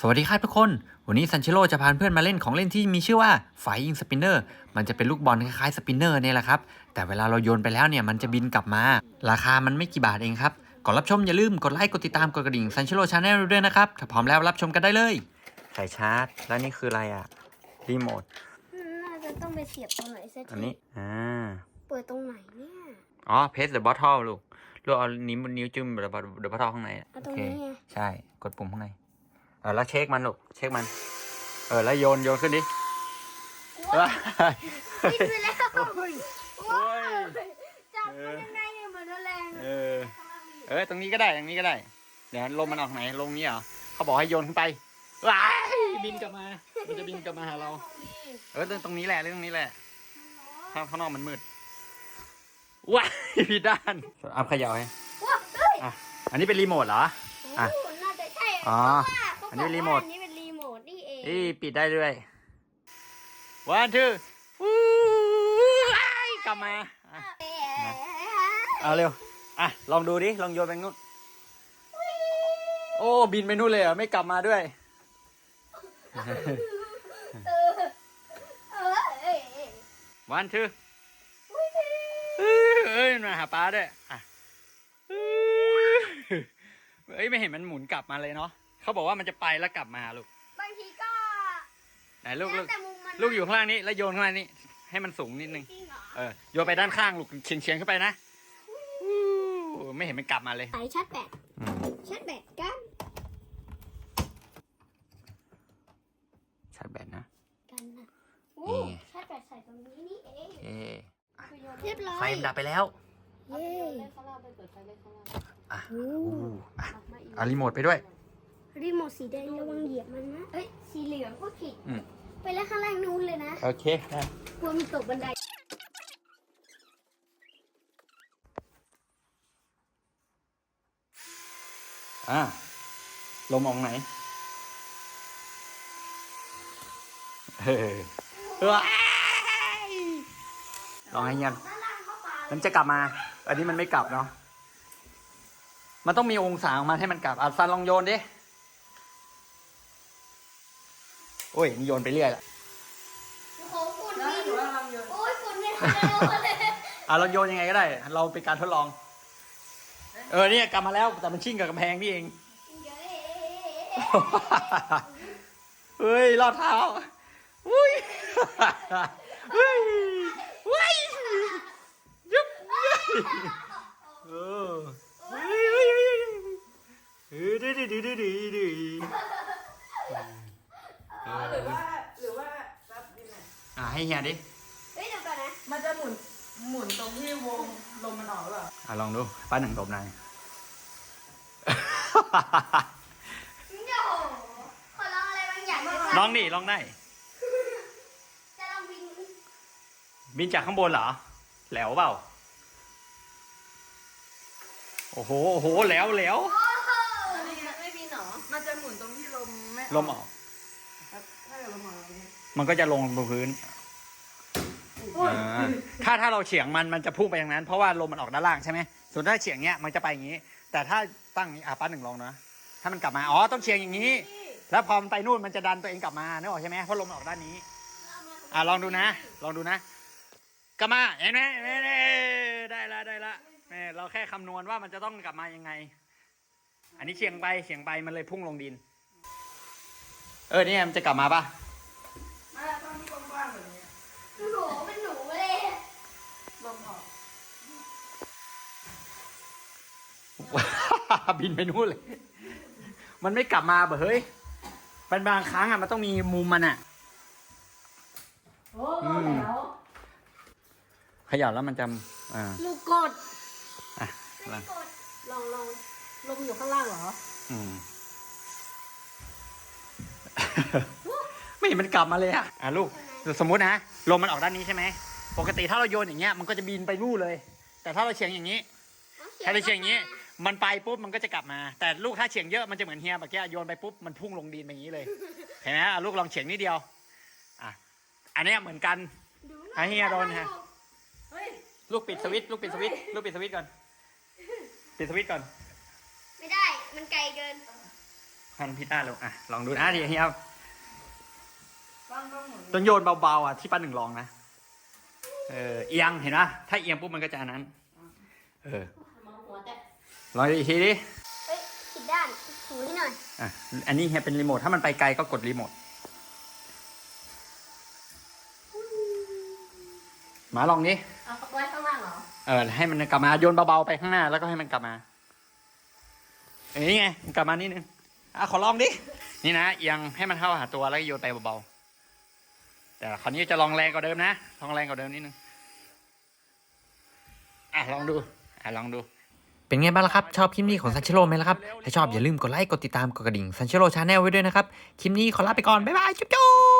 สวัสดีครับทุกคน วันนี้ซันเชโลจะพาเพื่อนมาเล่นของเล่นที่มีชื่อว่าไฟยิงสปินเนอร์มันจะเป็นลูกบอลคล้ายๆสปินเนอร์เนี่ยแหละครับ แต่เวลาเราโยนไปแล้วเนี่ยมันจะบินกลับมา ราคามันไม่กี่บาทเองครับ ก่อนรับชมอย่าลืมกดไลค์ กดติดตาม กดกระดิ่งซันเชโลชาแนลด้วยนะครับ ถ้าพร้อมแล้วรับชมกันได้เลยสายชาร์จ แล้วนี่คืออะไรอะรีโมท น่าจะต้องไปเสียบตรงไหนสักอันทีนี้ อ่า เปิดตรงไหนเนี่ย อ๋อเพสเดอะบอททอลูก ลูกเอานิ้วนิ้วจิ้มเดอะบอททอข้างในอะเอาโอตรงเคนี้ไง ใช่ กดปุ่มข้างในเออแล้วเช็คมันลูกเช็คมัน เออแล้วโยนโยนขึ้นดิว้ายปิดไปแล้วโอ้ยว้าวจับมันยังไงเนี่ยเหมือนแรงเออ เออตรงนี้ก็ได้ตรงนี้ก็ได้ เดี๋ยวลมมันออกไหนลงนี้เหรอเขาบอกให้โยนขึ้นไปว้ายบินกลับมา มันจะบินกลับมาหาเรา เออตรงนี้แหละเรื่องนี้แหละข้างข้างนอกมันมืดว้ายผิดด้านเอาเขย่าให้ว้าวเฮ้ยอะอันนี้เป็นรีโมทเหรออะโอ้น่าจะใช่อ๋อ เพราะว่าเขาอันนี้เป็นรีโมทบอกว่าอันนี้เป็นรีโมทนี่เองนี่ปิดได้ด้วย one two วู้อ้ายกลับมาอะเอ๊ะเอาเร็ว อะ ลองดูดิ ลองโยนไปนู่น โอ้ บินไปนู่นเลยเหรอะไม่กลับมาด้วยเออเออเอ้ยเอ้ยวันทูอุ๊ยเอ้ยมาหาป้าด้วย อะเอ้ย ไม่เห็นมันหมุนกลับมาเลยเนาะ เขาบอกว่ามันจะไปแล้วกลับมาลูก บางทีก็ไหนลูกแล้ลูวกแต่มุมมันนะลูกอยู่ข้างล่างนี้แล้วโยนข้างล่างนี้ ให้มันสูงนิดนึง จริงเหรอเออโยนไปด้านข้างลูกเฉียงเฉียงๆขึ้นไปนะอู้ไม่เห็นมันกลับมาเลย สายชาร์จแบตอืม ชาร์จแบตกันชาร์จแบตนะ กันนะโอ้นี่ ชาร์จแบตใส่ตรงนี้นี่เองเอ๊ะเรียบร้อยไฟมันดับไปแล้ว เย้อะโอ้อู้อะเอารีโมทไปด้วย รีโมทสีแดงระวังเหยียบมันนะเอ้ยสีเหลืองก็ผิดอืม ไปแล้วข้างล่างนู้นเลยนะโอเคได้กลัวมีตกบันไดอะลมออกไหนเออเอ้ยลองให้เงียบด้านล่างเข้าป่ามันจะกลับมา อันนี้มันไม่กลับเนาะ มันต้องมีองศาของมันให้มันกลับอะซันลองโยนดิ อ้ยนี่โยนไปเรื่อยละโอ้โหฝุ่นบินโอ้ยฝุ่นไม่ทันเลยอะเราโยนยังไงก็ได้ เราเป็นการทดลอง เออเนี่ยกลับมาแล้วแต่มันชิ่งกับกำแพงนี่เองเฮ้ยรอดเท้าอุ้ยเฮ้ยเฮ้ยยุบเออเฮ้ยเฮ้ยเฮ้ยเฮ้ยดื้อดื้อดื้อดื้ อดื้อดื้ออ๋อหรือว่าหรือว่ารับดินไหนอะให้เฮียดิ เฮ้ยเดี๋ยวก่อนนะมันจะหมุนหมุนตรงที่วงลมมันออกหรือเปล่าอะลองดูป้าหนึ่งตบหน่อยโย่ขอลองอะไรบางอย่างได้ปะลองดิลองได้ จะลองบินบินจากข้างบนเหรอ แหลวเปล่า โอ้โห โอ้โหแหลวแหลวโอ้โหอันนี้ไม่มีหนอมันจะหมุนตรงที่ลมไม่ลมออก ครับถ้าเกิดล มออกอย่างเงี้ยมันก็จะลงบนพื้นอ่าถ้าถ้าเราเฉียงมันมันจะพุ่งไปอย่างนั้น เพราะว่าลมมันออกด้านล่างใช่ไหมส่วนถ้าเฉียงเนี้ยมันจะไปอย่างนี้ แต่ถ้าตั้งอย่างนี้อะป้าหนึ่งลองนะถ้ามันกลับมาอ๋อต้องเฉียงอย่างนี้ แล้วพอมันไปนู่นมันจะดันตัวเองกลับมานึกออกใช่ไหมเพราะลมมันออกด้านนี้ อะลองดูนะ ลองดูนะกลับมาเห็นไหมเห็นไหมได้ละได้ละเนี่ยเราแค่คำนวณว่ามันจะต้องกลับมายังไง อันนี้เฉียงไปเฉียงไปมันเลยพุ่งลงดิน เออเนี่ยมันจะกลับมาปะไม่ต้องที่กว้างๆแบบนี้โอ้โหเป็นหนูเลยลมออกบินไปนู่นเลย มันไม่กลับมาเบอเฮ้ยมันบางครั้งอะมันต้องมีมุมมันอะ โอ้อืมแล้วขยับแล้วมันจะอ่าลูกกดอะไม่ลองได้กดลองลองลมอยู่ข้างล่างเหรอ อืม ไม่เห็นมันกลับมาเลยอะอะลูกสมมุตินะลมมันออกด้านนี้ใช่ไหมปกติถ้าเราโยนอย่างเงี้ยมันก็จะบินไปนู่นเลย แต่ถ้าเราเฉียงอย่างนี้ถ้าเราเฉียงอย่างนี้ มันไปปุ๊บมันก็จะกลับมา แต่ลูกถ้าเฉียงเยอะมันจะเหมือนเฮียเมื่อกี้โยนไปปุ๊บมันพุ่งลงดินแบบนี้เลยเห็นไหมอะลูกลองเฉียงนิดเดียวอะอันเนี้ยเหมือนกันดูให้เฮียโดนฮะเฮ้ยลูกปิดสวิตช์ลูกปิดสวิตช์ลูกปิดสวิตช์ก่อนปิดสวิตช์ก่อน ไม่ได้มันไกลเกินพันพิต้าลงอะลองดูนะทีนี้ครับ ต้องต้องหมุนต้องโยนเบาๆอะที่ป้าหนึ่งลองนะ เออเอียงเห็นปะถ้าเอียงปุ๊บมันก็จะอันนั้น เออมองหัวแต่ลองอีกทีดิเฮ้ยผิดด้านถูให้หน่อยอะอันนี้เฮียเป็นรีโมทถ้ามันไปไกลก็กดรีโมทหมาลองนี้เอาไว้ข้างล่างเหรอเออให้มันกลับมาโยนเบาๆไปข้างหน้าแล้วก็ให้มันกลับมาเอ้ยไงมันกลับมานิดนึงอะขอลองดินี่นะเอียงให้มันเข้าหาตัวแล้วก็โยนไปเบาๆ แต่คราวนี้จะลองแรงกว่าเดิมนะลองแรงกว่าเดิมนิดนึงอะลองดูอะลองดู เป็นไงบ้างล่ะครับ ชอบคลิปนี้ของซันเชโรไหมล่ะครับ ถ้าชอบอย่าลืมกดไลค์ กดติดตาม กดกระดิ่งซันเชโรชาแนลไว้ด้วยนะครับ คลิปนี้ขอลาไปก่อน บ๊ายบาย จุ๊บจุ๊บ